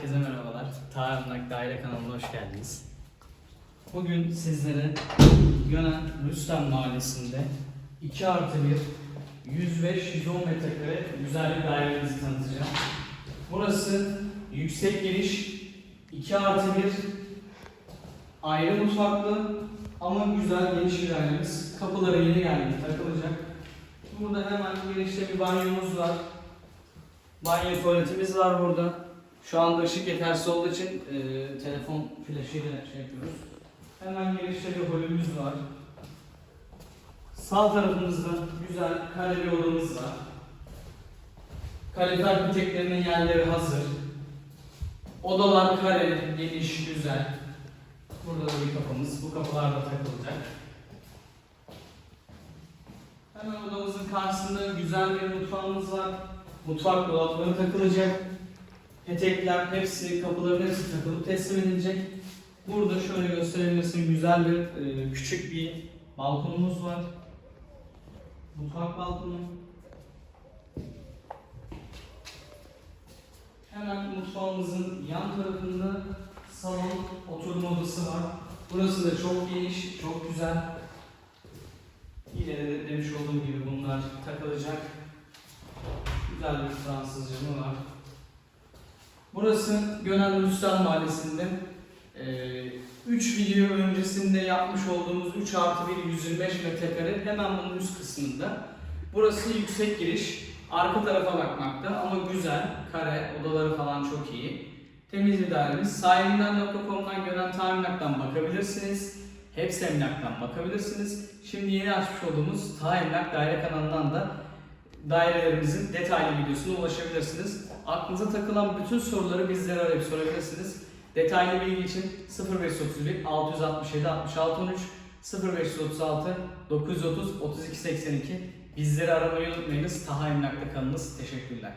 Herkese merhabalar. Tarımlak Daire kanalına hoş geldiniz. Bugün sizlere Gönen Rüstem Mahallesi'nde 2 artı 1 105-110 metrekare güzel bir dairemizi tanıtacağım. Burası yüksek giriş 2 artı 1 ayrı mutfaklı ama güzel geniş bir dairemiz. Kapıları yeni geldi takılacak. Burada hemen girişte bir banyomuz var. Banyo tuvaletimiz var burada. Şu anda ışık yetersiz olduğu için e, telefon flaşıyla şey yapıyoruz. Hemen girişte bir holümüz var. Sağ tarafımızda güzel kare bir odamız var. Kalifer peteklerinin yerleri hazır. Odalar kare, geniş, güzel. Burada da bir kapımız. Bu kapılar da takılacak. Hemen odamızın karşısında güzel bir mutfağımız var. Mutfak dolapları takılacak. Petekler hepsi, kapıların hepsi takılıp teslim edilecek. Burada şöyle gösterebilirsin güzel bir e, küçük bir balkonumuz var. Mutfak balkonu. Hemen mutfağımızın yan tarafında salon, oturma odası var. Burası da çok geniş, çok güzel. Yine de demiş olduğum gibi bunlar takılacak. Güzel bir Fransız camı var. Burası Gönen Rüstem Mahallesi'nde 3 video öncesinde yapmış olduğumuz 3 artı 1 125 metrekare hemen bunun üst kısmında. Burası yüksek giriş. Arka tarafa bakmakta ama güzel, kare, odaları falan çok iyi. Temiz bir dairemiz. Sahibinden.com'dan Gönen Tamirlak'tan bakabilirsiniz. Hepsi emlaktan bakabilirsiniz. Şimdi yeni açmış olduğumuz Ta Daire kanalından da dairelerimizin detaylı videosuna ulaşabilirsiniz. Aklınıza takılan bütün soruları bizlere arayıp sorabilirsiniz. Detaylı bilgi için 0531 667 66 13 0536 930 32 82 bizleri aramayı unutmayınız. Taha Emlak'ta kalınız. Teşekkürler.